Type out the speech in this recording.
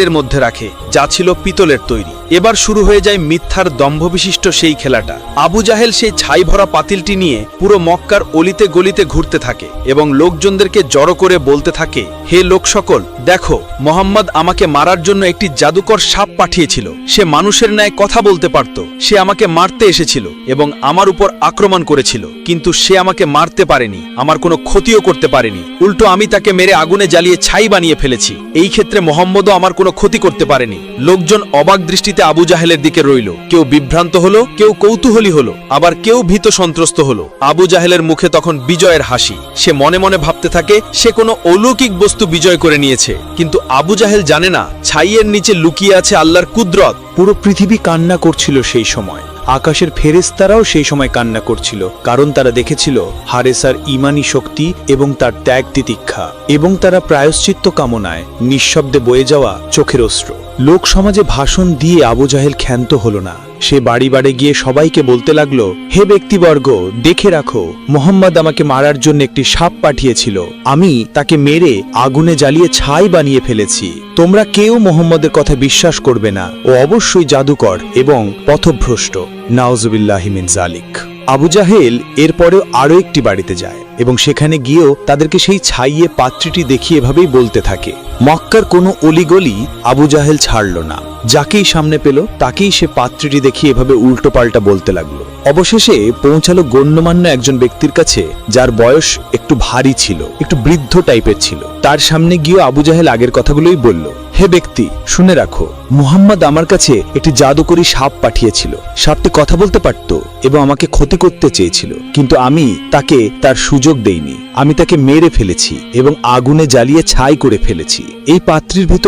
এর মধ্যে রাখে, যা ছিল পিতলের তৈরি। এবার শুরু হয়ে যায় মিথ্যার দম্ভবিশিষ্ট সেই খেলাটা। আবু জাহেল সেই ছাই ভরা পাতিলটি নিয়ে পুরো মক্কার অলিতে গলিতে ঘুরতে থাকে এবং লোকজনদেরকে জড়ো করে বলতে থাকে, হে লোক সকল দেখো, মোহাম্মদ আমাকে মারার জন্য একটি জাদুকর সাপ পাঠিয়েছিল। সে মানুষের ন্যায় কথা বলতে পারত। সে আমাকে মারতে এসেছিল এবং আমার উপর আক্রমণ করেছিল। কিন্তু সে আমাকে মারতে পারেনি। আমার কোনো ক্ষতিও করতে পারেনি। উল্টো আমি তাকে মেরে আগুনে জ্বালিয়ে ছাই বানিয়ে ফেলেছি। এই ক্ষেত্রে মোহাম্মদও আমার কোনো ক্ষতি করতে পারেনি। লোকজন অবাক দৃষ্টিতে আবু জাহেলের দিকে রইল। কেউ বিভ্রান্ত হলো, কেউ কৌতূহলী হলো, আবার কেউ ভীত সন্ত্রস্ত হলো। আবু জাহেলের মুখে তখন বিজয়ের হাসি। সে মনে মনে ভাবতে থাকে, সে কোনো অলৌকিক বস্তু বিজয় করে নিয়েছে। কিন্তু আবু জাহেল জানে না, ছাইয়ের নিচে লুকিয়ে আছে আল্লাহর কুদরত। পুরো পৃথিবী কান্না করছিল সেই সময়। আকাশের ফেরেস্তারাও সেই সময় কান্না করছিল, কারণ তারা দেখেছিল হারেসার ইমানি শক্তি এবং তার ত্যাগ তিতিক্ষা এবং তারা প্রায়শ্চিত্ত কামনায় নিঃশব্দে বয়ে যাওয়া চোখের অস্ত্র লোক সমাজে ভাষণ দিয়ে আবু জাহেল ক্ষান্ত হল না। সে বাড়ি বাড়ি গিয়ে সবাইকে বলতে লাগল, হে ব্যক্তিবর্গ, দেখে রাখো, মোহাম্মদ আমাকে মারার জন্য একটি সাপ পাঠিয়েছিল। আমি তাকে মেরে আগুনে জ্বালিয়ে ছাই বানিয়ে ফেলেছি। তোমরা কেউ মোহাম্মদের কথা বিশ্বাস করবে না। ও অবশ্যই জাদুকর এবং পথভ্রষ্ট। নাওজুবিল্লাহিমিন জালিক আবু জাহেল এরপরেও আরও একটি বাড়িতে যায় এবং সেখানে গিয়েও তাদেরকে সেই ছাইয়ে পাত্রীটি দেখিয়ে এভাবেই বলতে থাকে, মক্কার কোনো অলিগলি আবু জাহেল ছাড়ল না। যাকেই সামনে পেল, তাকেই সে পাত্রীটি দেখিয়ে এভাবে উল্টো পাল্টা বলতে লাগল। অবশেষে পৌঁছালো গণ্যমান্য একজন ব্যক্তির কাছে, যার বয়স একটু ভারী ছিল, একটু বৃদ্ধ টাইপের ছিল। তার সামনে গিয়ে আবু জাহেল আগের কথাগুলোই বলল। হে ব্যক্তি, শুনে রাখো, মুহাম্মদ আমার কাছে একটি জাদুকরী সাপ পাঠিয়েছিল। সাপটি কথা বলতে পারত এবং আমাকে ক্ষতি করতে চেয়েছিল, কিন্তু আমি তাকে তার সুযোগ দেইনি। আমি তাকে মেরে ফেলেছি এবং আগুনে জ্বালিয়ে ছাই করে ফেলেছি। এই পাত্রীর ভিতর